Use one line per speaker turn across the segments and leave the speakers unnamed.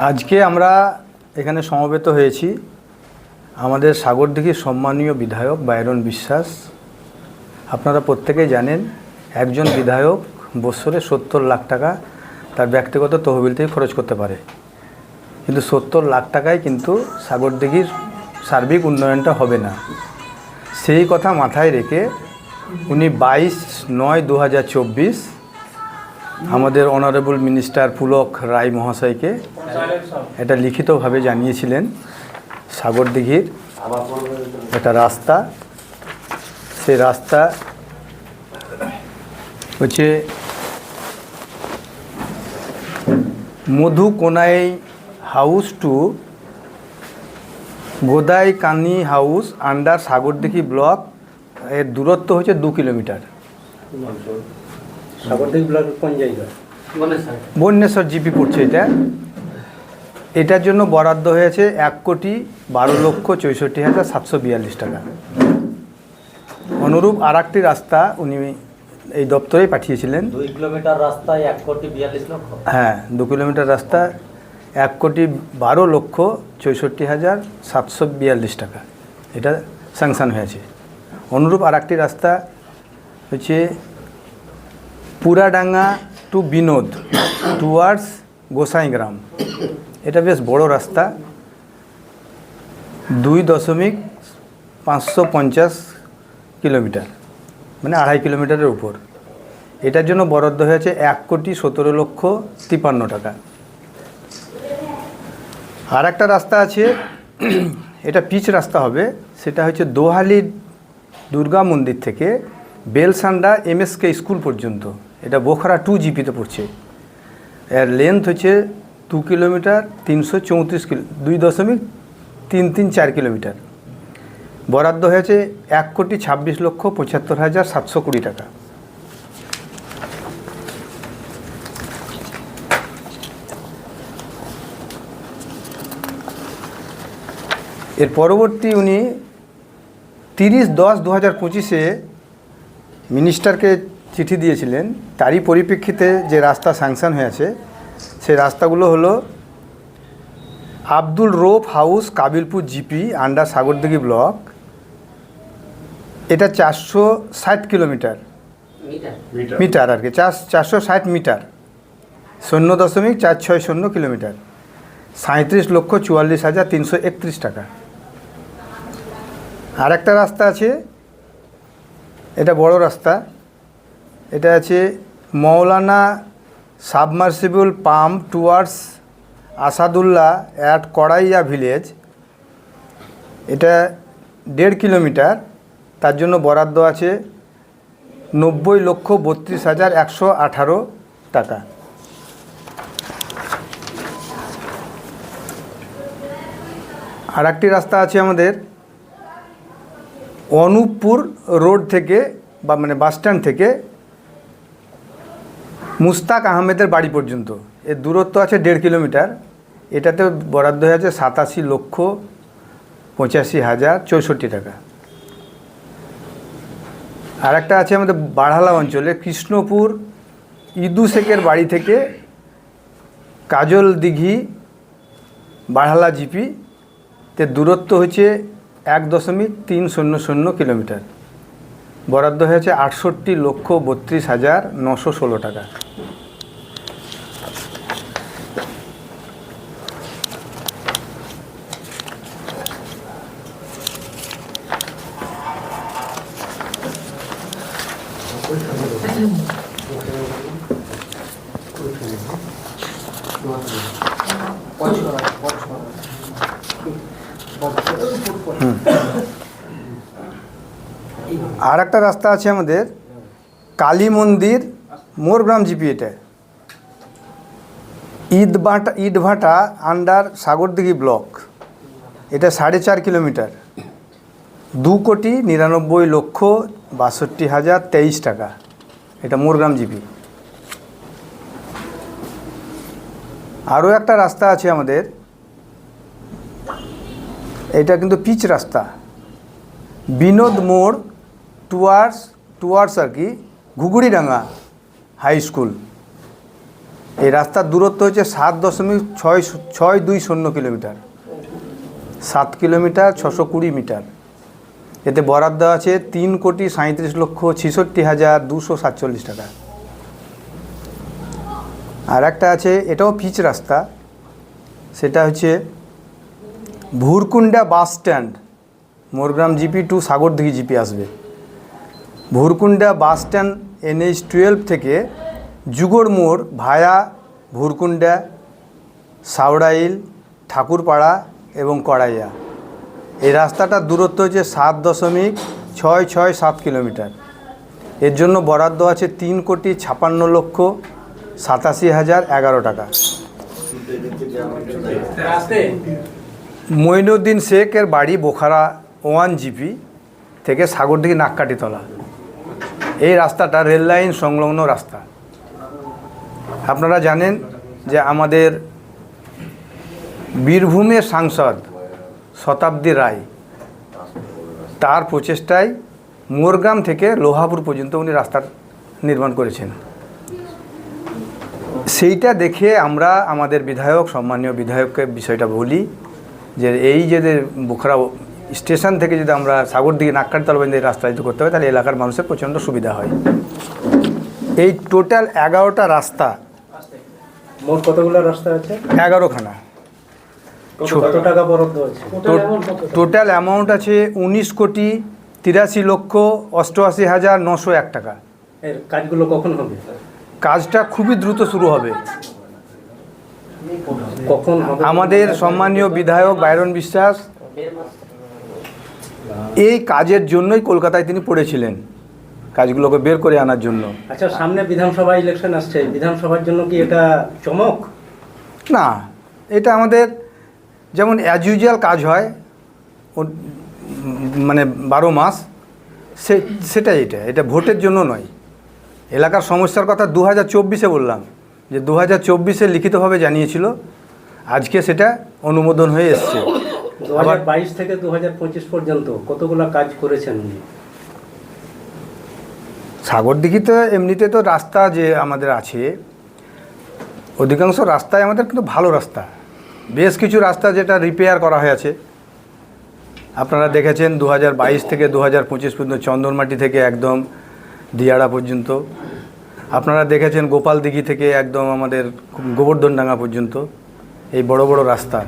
আজকে আমরা এখানে সমবেত হয়েছি আমাদের সাগরদিঘির সম্মানীয় বিধায়ক বাইরন বিশ্বাস। আপনারা প্রত্যেকেই জানেন একজন বিধায়ক বছরে সত্তর লাখ টাকা তার ব্যক্তিগত তহবিল থেকে খরচ করতে পারে। কিন্তু সত্তর লাখ টাকায় কিন্তু সাগরদিঘির সার্বিক উন্নয়নটা হবে না। সেই কথা মাথায় রেখে উনি বাইশ নয় দু হাজার চব্বিশ আমাদের অনারেবল মিনিস্টার পুলক রায় মহাশয়কে এটা লিখিতভাবে জানিয়েছিলেন সাগরদিঘির। একটা রাস্তা। সে রাস্তা হচ্ছে মধুকোনাই হাউস টু গোদাই কানি হাউস আন্ডার সাগরদিঘি ব্লক। এর দূরত্ব হচ্ছে দু কিলোমিটার।
সাগরদিঘি ব্লকের কোন জায়গা?
বন্যেশ্বর জিপি পড়ছে এটা। এটার জন্য বরাদ্দ হয়েছে এক কোটি বারো লক্ষ চৌষট্টি হাজার সাতশো বিয়াল্লিশ টাকা। অনুরূপ আর একটি রাস্তা উনি এই দপ্তরেই পাঠিয়েছিলেন।
দুই কিলোমিটার রাস্তায় এক কোটি বিয়াল্লিশ লক্ষ?
হ্যাঁ দু কিলোমিটার রাস্তা এক কোটি বারো লক্ষ চৌষট্টি হাজার সাতশো বিয়াল্লিশ টাকা। এটা স্যাংশন হয়েছে। অনুরূপ আর একটি রাস্তা হচ্ছে পুরাডাঙ্গা টু বিনোদ টুয়ার্ডস গোসাইগ্রাম। এটা বেশ বড় রাস্তা। দুই দশমিক পাঁচশো পঞ্চাশ কিলোমিটার মানে আড়াই কিলোমিটারের উপর। এটার জন্য বরাদ্দ হয়েছে এক কোটি সতেরো লক্ষ তিপান্ন টাকা। আর একটা রাস্তা আছে, এটা পিচ রাস্তা হবে, সেটা হচ্ছে দোহালি দুর্গা মন্দির থেকে বেলসান্ডা এমএসকে স্কুল পর্যন্ত। এটা বোখরা টু জিপিতে পড়ছে। এর লেন্থ হচ্ছে দু কিলোমিটার তিনশো চৌত্রিশ কিলো দুই দশমিক তিন তিন চার কিলোমিটার বরাদ্দ হয়েছে এক কোটি ছাব্বিশ লক্ষ পঁচাত্তর হাজার সাতশো কুড়ি টাকা। এর পরবর্তী উনি তিরিশ দশ দু হাজার পঁচিশে মিনিস্টারকে চিঠি দিয়েছিলেন তারই পরিপ্রেক্ষিতে যে রাস্তা স্যাংশন হয়েছে সেই রাস্তাগুলো হলো Abdul rope house Kabilpur GP under Sagardighi block. এটা চারশো ষাট কিলোমিটার। মিটার? আর কি চার চারশো ষাট মিটার। শূন্য দশমিক চার ছয় শূন্য কিলোমিটার। সাঁত্রিশ লক্ষ চুয়াল্লিশ হাজার তিনশো একত্রিশ টাকা। আর একটা রাস্তা আছে এটা বড় রাস্তা। এটা আছে Maulana submersible pump towards Asadullah at Karaiya village. এটা দেড় কিলোমিটার, তার জন্য বরাদ্দ আছে নব্বই লক্ষ বত্রিশ হাজার একশো আঠারো টাকা। আর একটি রাস্তা আছে আমাদের অনুপপুর রোড থেকে বা মানে বাস স্ট্যান্ড থেকে মুস্তাক আহমেদের বাড়ি পর্যন্ত। এর দূরত্ব আছে দেড় কিলোমিটার। এটাতে বরাদ্দ হয়েছে সাতাশি লক্ষ পঁচাশি হাজার চৌষট্টি টাকা। আর একটা আছে আমাদের বাড়ালা অঞ্চলে কৃষ্ণপুর ইদু শেখের বাড়ি থেকে কাজল দিঘি বাড়ালা জিপি তে দূরত্ব হচ্ছে এক দশমিক তিন শূন্য শূন্য কিলোমিটার। বরাদ্দ হয়েছে আটষট্টি লক্ষ বত্রিশ হাজার নশো ষোলো টাকা। আর একটা রাস্তা আছে আমাদের, কালী মন্দির, মোরগ্রাম জিপি এটা ইটভাটা ইটভাটা আন্ডার সাগরদিঘি ব্লক এটা সাড়ে চার কিলোমিটার। দু কোটি নিরানব্বই লক্ষ বাষট্টি হাজার তেইশ টাকা। এটা মোরগ্রাম জিপি। আরও একটা রাস্তা আছে আমাদের। এটা কিন্তু পিচ রাস্তা। বিনোদ মোড় টুয়ার্স টুয়ার্স আর কি ঘুগুড়িডাঙ্গা হাই স্কুল। এই রাস্তার দূরত্ব হচ্ছে সাত দশমিক ছয় ছয় দুই শূন্য কিলোমিটার। সাত কিলোমিটার, ছশো কুড়ি মিটার। এতে বরাদ্দ আছে তিন কোটি সাঁত্রিশ লক্ষ ছেষট্টি হাজার দুশো সাতচল্লিশ টাকা। আর একটা আছে, এটাও পিচ রাস্তা। সেটা হচ্ছে Bhurkunda bus stand. Morgram GP to Sagardighi GP আসবে। Bhurkunda bus stand NH twelve থেকে যুগড় মোড় ভায়া ভুরকুন্ডা সাউড়াইল ঠাকুরপাড়া এবং কড়াইয়া। এই রাস্তাটার দূরত্ব হচ্ছে সাত দশমিক ছয় ছয় সাত কিলোমিটার। এর জন্য বরাদ্দ আছে তিন কোটি ছাপান্ন লক্ষ সাতাশি হাজার এগারো টাকা। মঈনুদ্দিন শেখের বাড়ি বোখারা ওয়ান জিপি থেকে সাগরদিঘি নাককাটিতলা। এই রাস্তাটা রেল লাইন সংলগ্ন রাস্তা। আপনারা জানেন যে আমাদের বীরভূমের সাংসদ শতাব্দী রায়। তার প্রচেষ্টায় মোরগ্রাম থেকে লোহাপুর পর্যন্ত উনি রাস্তার নির্মাণ করেছেন। সেইটা দেখে আমরা আমাদের বিধায়ক সম্মানীয় বিধায়ককে বিষয়টা বলি যে এই যে বোখরা স্টেশন থেকে যদি আমরা সাগর দিকে নাক্কারতলা পর্যন্ত রাস্তা যদি করতে হয় তাহলে এলাকার মানুষের প্রচণ্ড সুবিধা হয়। এই টোটাল এগারোটা রাস্তা
মোট কতগুলো রাস্তা আছে?
এগারোখানা
কত টাকা বরাদ্দ আছে
টোটাল অ্যামাউন্ট আছে উনিশ কোটি তিরাশি লক্ষ অষ্টআশি হাজার নশো এক টাকা।
কাজগুলো কখন হবে?
কাজটা খুবই দ্রুত শুরু হবে।
কখন
আমাদের সম্মানীয় বিধায়ক বাইরন বিশ্বাস এই কাজের জন্যই কলকাতায় তিনি পড়েছিলেন কাজগুলোকে বের করে আনার জন্য।
আচ্ছা সামনে বিধানসভা ইলেকশন আসছে বিধানসভার জন্য কি এটা চমক?
না এটা আমাদের যেমন অ্যাজ ইউজুয়াল কাজ হয় ও- মানে বারো মাস সে সেটাই এটা এটা ভোটের জন্য নয়। এলাকার সমস্যার কথা দু হাজার চব্বিশে বললাম যে দু হাজার চব্বিশে লিখিতভাবে জানিয়েছিল আজকে সেটা অনুমোদন হয়ে এসছে।
আবার বাইশ থেকে দু হাজার পঁচিশ পর্যন্ত কতগুলো কাজ করেছেন উনি?
সাগরদিঘিতে এমনিতে তো রাস্তা যে আমাদের আছে অধিকাংশ রাস্তায় আমাদের কিন্তু ভালো রাস্তা। বেশ কিছু রাস্তা যেটা রিপেয়ার করা হয়েছে। আপনারা দেখেছেন দু হাজার বাইশ থেকে দু হাজার পঁচিশ পর্যন্ত চন্দনমাটি থেকে একদম দিয়াড়া পর্যন্ত। আপনারা দেখেছেন গোপাল দিঘি থেকে একদম আমাদের গোবর্ধনডাঙ্গা পর্যন্ত। এই বড় বড় রাস্তা,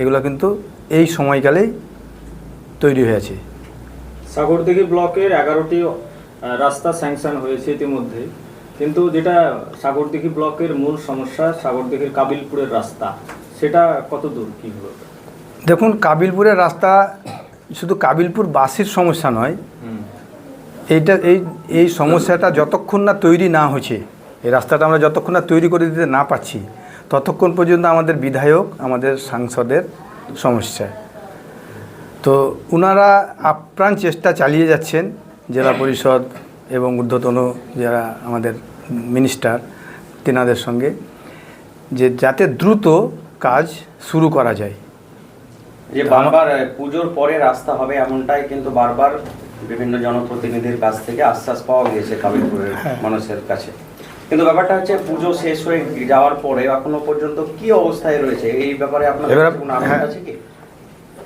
এগুলো কিন্তু এই সময়কালেই তৈরি হয়েছে।
সাগরদিঘি ব্লকের এগারোটি রাস্তা স্যাংশন হয়েছে ইতিমধ্যে কিন্তু যেটা সাগরদিঘি ব্লকের মূল সমস্যা, সাগরদিঘির কাবিলপুরের রাস্তা। সেটা কত দূর কীভাবে
দেখুন কাবিলপুরের রাস্তা শুধু কাবিলপুর বাসির সমস্যা নয়। এইটা এই এই সমস্যাটা যতক্ষণ না তৈরি না হচ্ছে এই রাস্তাটা আমরা যতক্ষণ না তৈরি করে দিতে না পাচ্ছি ততক্ষণ পর্যন্ত আমাদের বিধায়ক আমাদের সাংসদের সমস্যা। তো ওনারা আপ্রাণ চেষ্টা চালিয়ে যাচ্ছেন জেলা পরিষদ এবং ঊর্ধ্বতন যারা আমাদের মিনিস্টার তেনাদের সঙ্গে যে যাতে দ্রুত কাজ শুরু করা যায়।
যে বারবার পুজোর পরে রাস্তা হবে এমনটাই কিন্তু বারবার বিভিন্ন জনপ্রতিনিধির কাছ থেকে আশ্বাস পাওয়া গিয়েছে কাবিলপুরের
হ্যাঁ।
মানুষের কাছে। কিন্তু ব্যাপারটা হচ্ছে পুজো শেষ হয়ে যাওয়ার পরে এখনও পর্যন্ত কি অবস্থায় রয়েছে? এই ব্যাপারে আপনার কোনো আপডেট
হ্যাঁ।
আছে কি?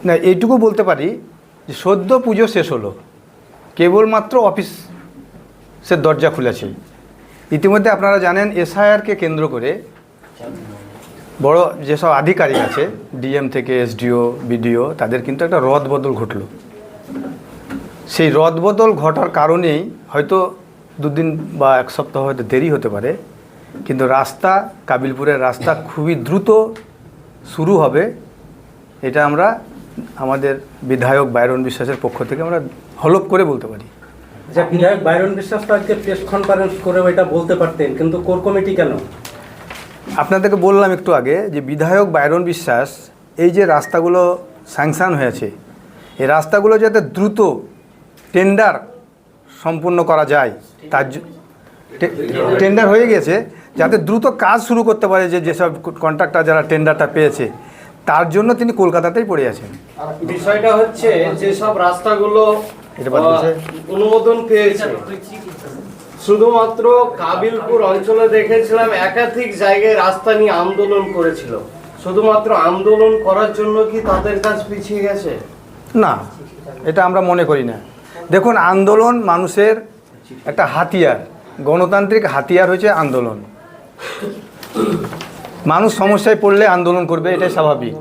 না এইটুকু বলতে পারি যে সদ্য পুজো শেষ হলো। কেবলমাত্র অফিস সে দরজা খুলেছে। ইতিমধ্যে আপনারা জানেন এসআইআরকে কেন্দ্র করে বড় যেসব আধিকারিক আছে, ডিএম থেকে এসডিও, বিডিও, তাদের কিন্তু একটা রদ বদল ঘটলো। সেই রদ বদল ঘটার কারণেই হয়তো দুদিন বা এক সপ্তাহ হয়তো দেরি হতে পারে, কিন্তু রাস্তা, কাবিলপুরের রাস্তা খুবই দ্রুত শুরু হবে। এটা আমরা আমাদের বিধায়ক বাইরন বিশ্বাসের পক্ষ থেকে আমরা হলপ করে বলতে পারি।
আচ্ছা বিধায়ক বাইরন বিশ্বাস তো আজকে প্রেস কনফারেন্স করে এটা বলতে পারতেন, কিন্তু কোর কমিটি কেন?
আপনাদেরকে বললাম একটু আগে যে বিধায়ক বাইরন বিশ্বাস এই যে রাস্তাগুলো স্যাংশন হয়েছে এই রাস্তাগুলো যাতে দ্রুত টেন্ডার সম্পূর্ণ করা যায় তার টেন্ডার হয়ে গেছে যাতে দ্রুত কাজ শুরু করতে পারে যে যেসব কন্ট্রাক্টর যারা টেন্ডারটা পেয়েছে তার জন্য তিনি কলকাতাতেই পড়ে আছেন
বিষয়টা হচ্ছে যেসব রাস্তাগুলো? অনুমোদন পেয়েছে শুধুমাত্র কাবিলপুর অঞ্চলে দেখেছিলাম একাধিক জায়গায় রাস্তা নিয়ে আন্দোলন করেছিল। শুধুমাত্র আন্দোলন করার জন্য কি তাদের কাজ পিছিয়ে গেছে?
না, এটা আমরা মনে করি না। দেখুন, আন্দোলন মানুষের একটা হাতিয়ার। গণতান্ত্রিক হাতিয়ার হয়েছে আন্দোলন। মানুষ সমস্যায় পড়লে আন্দোলন করবে, এটাই স্বাভাবিক।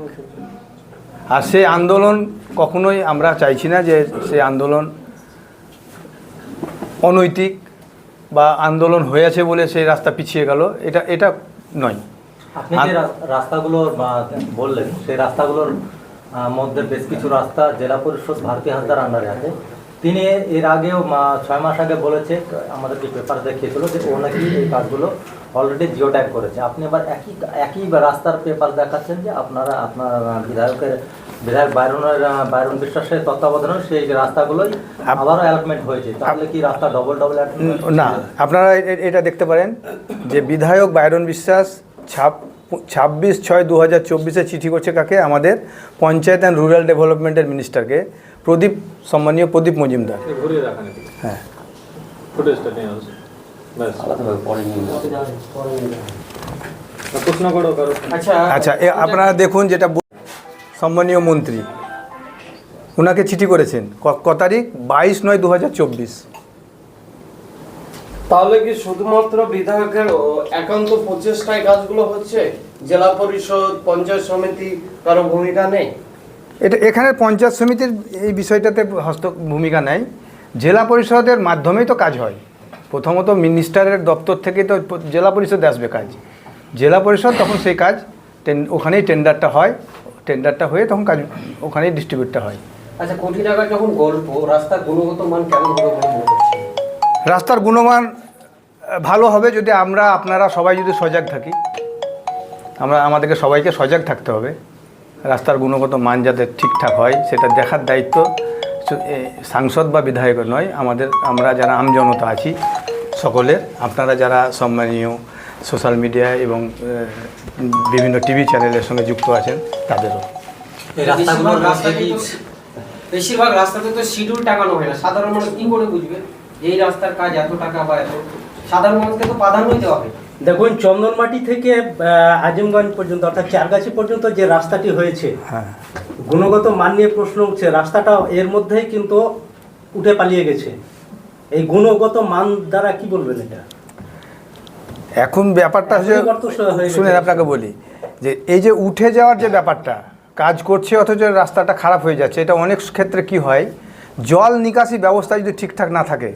আর সেই আন্দোলন কখনোই আমরা চাইছি না যে সেই আন্দোলন অনৈতিক বা আন্দোলন হয়েছে বলে সেই রাস্তা পিছিয়ে গেল এটা এটা নয়।
আপনি যে রাস্তাগুলো বললেন সেই রাস্তাগুলোর মধ্যে বেশ কিছু রাস্তা জেলা পরিষদ ভারতীয় হাসদার আন্ডারে আছে। তিনি এর আগেও ছয় মাস আগে বলেছে আমাদেরকে পেপার দেখিয়েছিল যে ও নাকি এই কাজগুলো অলরেডি জিও ট্যাগ করেছে। আপনি আবার একই একই রাস্তার পেপার দেখাচ্ছেন যে আপনারা আপনার বিধায়কের বিধায়ক বাইরনের বাইরন বিশ্বাসের তত্ত্বাবধানে সেই রাস্তাগুলোই আবারও অ্যালটমেন্ট হয়েছে। তাহলে কি রাস্তা ডবল ডবল
না আপনারা এটা দেখতে পারেন যে বিধায়ক বাইরন বিশ্বাস ছাপ ছাব্বিশ ছয় দু হাজার চব্বিশে চিঠি করছে কাকে? আমাদের পঞ্চায়েত অ্যান্ড রুরাল ডেভেলপমেন্টের মিনিস্টারকে প্রদীপ সম্মানীয় প্রদীপ মজুমদার। হ্যাঁ।
আচ্ছা।
আচ্ছা এ আপনারা দেখুন যেটা সম্মানীয় মন্ত্রী ওনাকে চিঠি করেছেন। ক- ক তারিখ? বাইশ নয় দু হাজার চব্বিশ।
তাহলে কি শুধুমাত্র বিধায়কের একান্ত প্রচেষ্টায় কাজগুলো হচ্ছে? জেলা পরিষদ পঞ্চায়েত সমিতি কারও ভূমিকা নেই?
এটা এখানে পঞ্চায়েত সমিতির এই বিষয়টাতে হস্ত ভূমিকা নেই জেলা পরিষদের মাধ্যমেই তো কাজ হয়। প্রথমত মিনিস্টারের দপ্তর থেকে তো জেলা পরিষদে আসবে কাজ। জেলা পরিষদ তখন সেই কাজ ওখানেই টেন্ডারটা হয়। টেন্ডারটা হয়ে তখন কাজ ওখানেই ডিস্ট্রিবিউটটা হয়।
আচ্ছা কোটি টাকার যখন গল্প রাস্তার গুণগত মান কেমন হবে বলে মনে করছেন?
রাস্তার গুণমান ভালো হবে যদি আমরা আপনারা সবাই যদি সজাগ থাকি। আমরা আমাদেরকে সবাইকে সজাগ থাকতে হবে। রাস্তার গুণগত মান যাতে ঠিকঠাক হয় সেটা দেখার দায়িত্ব সাংসদ বা বিধায়কের নয় আমাদের আমরা যারা আমজনতা আছি সকলের। আপনারা যারা সম্মানীয় সোশ্যাল মিডিয়া এবং বিভিন্ন টিভি চ্যানেলের সঙ্গে যুক্ত আছেন তাদেরও।
বেশিরভাগ
মধ্যে কি?
রাস্তাতেই তো- বেশিরভাগ রাস্তাতে তো শিডিউল টাকানো হয় না। সাধারণ মানুষ কি করে বুঝবে? এই রাস্তার কাজ এত টাকা বা এত সাধারণ মানুষকে তো প্রাধান্যই দেওয়া হয়
দেখুন চন্দনমাটি থেকে আজিমগঞ্জ পর্যন্ত অর্থাৎ চারগাছি পর্যন্ত যে রাস্তাটি হয়েছে
হ্যাঁ।
গুণগত মান নিয়ে প্রশ্ন উঠছে রাস্তাটা এর মধ্যেই কিন্তু উঠে পালিয়ে গেছে। এই গুণগত মান দ্বারা কি বলবেন এটা?
এখন ব্যাপারটা। শুনেন আপনাকে বলি যে এই যে উঠে যাওয়ার যে ব্যাপারটা কাজ করছে অথচ রাস্তাটা খারাপ হয়ে যাচ্ছে এটা অনেক ক্ষেত্রে কি হয় জল নিকাশি ব্যবস্থা যদি ঠিকঠাক না থাকে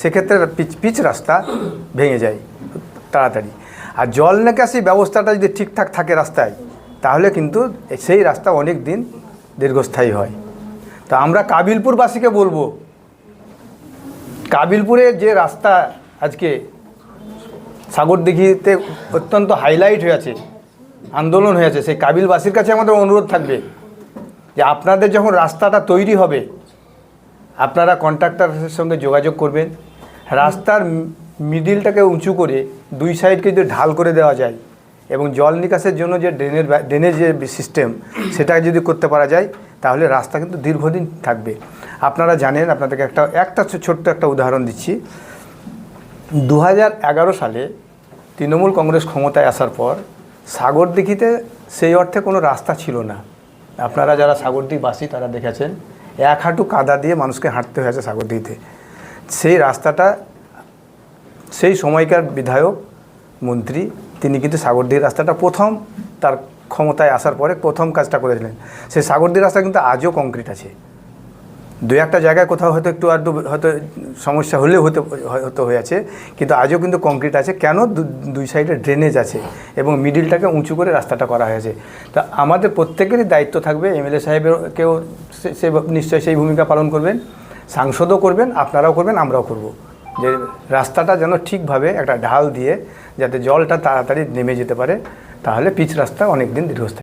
সেক্ষেত্রে পিচ পিচ রাস্তা ভেঙে যায়। তাড়াতাড়ি। আর জল নিকাশি ব্যবস্থাটা যদি ঠিকঠাক থাকে রাস্তায়, তাহলে কিন্তু সেই রাস্তা অনেক দিন দীর্ঘস্থায়ী হয়। তা আমরা কাবিলপুরবাসীকে বলব কাবিলপুরের যে রাস্তা আজকে সাগরদিঘিতে অত্যন্ত হাইলাইট হয়েছে আন্দোলন হয়েছে সেই কাবিলবাসীর কাছে আমাদের অনুরোধ থাকবে যে আপনাদের যখন রাস্তাটা তৈরি হবে, আপনারা কন্ট্রাক্টরের সঙ্গে যোগাযোগ করবেন। রাস্তার মিডিলটাকে উঁচু করে দুই সাইডকে যদি ঢাল করে দেওয়া যায় এবং জল নিকাশের জন্য যে ড্রেনের ড্রেনের যে সিস্টেম সেটা যদি করতে পারা যায়, তাহলে রাস্তা কিন্তু দীর্ঘদিন থাকবে। আপনারা জানেন, আপনাদেরকে একটা একটা ছোট্ট একটা উদাহরণ দিচ্ছি। দু হাজার এগারো সালে তৃণমূল কংগ্রেস ক্ষমতায় আসার পর সাগরদিঘিতে সেই অর্থে কোনো রাস্তা ছিল না। আপনারা যারা সাগরদিঘিবাসী তারা দেখেছেন, এক হাঁটু কাদা দিয়ে মানুষকে হাঁটতে হয়েছে সাগরদিঘিতে সেই রাস্তাটা সেই সময়কার বিধায়ক, মন্ত্রী, তিনি কিন্তু সাগরদিঘির রাস্তাটা প্রথম তার ক্ষমতায় আসার পরে প্রথম কাজটা করেছিলেন। সেই সাগরদিঘির রাস্তা কিন্তু আজও কংক্রিট আছে। দু একটা জায়গায় কোথাও হয়তো একটু আধটু হয়তো সমস্যা হলেও হতে হয়তো হয়েছে, কিন্তু আজও কিন্তু কংক্রিট আছে। কেন দুই সাইডে ড্রেনেজ আছে এবং মিডিলটাকে উঁচু করে রাস্তাটা করা হয়েছে? তা আমাদের প্রত্যেকেরই দায়িত্ব থাকবে, এমএলএ সাহেবেরকেও সে নিশ্চয়ই সেই ভূমিকা পালন করবেন। সাংসদও করবেন, আপনারাও করবেন, আমরাও করব। যে রাস্তাটা যেন ঠিকভাবে একটা ঢাল দিয়ে যাতে জলটা তাড়াতাড়ি নেমে যেতে পারে, তাহলে পিচ রাস্তা অনেক দিন দীর্ঘস্থায়ী।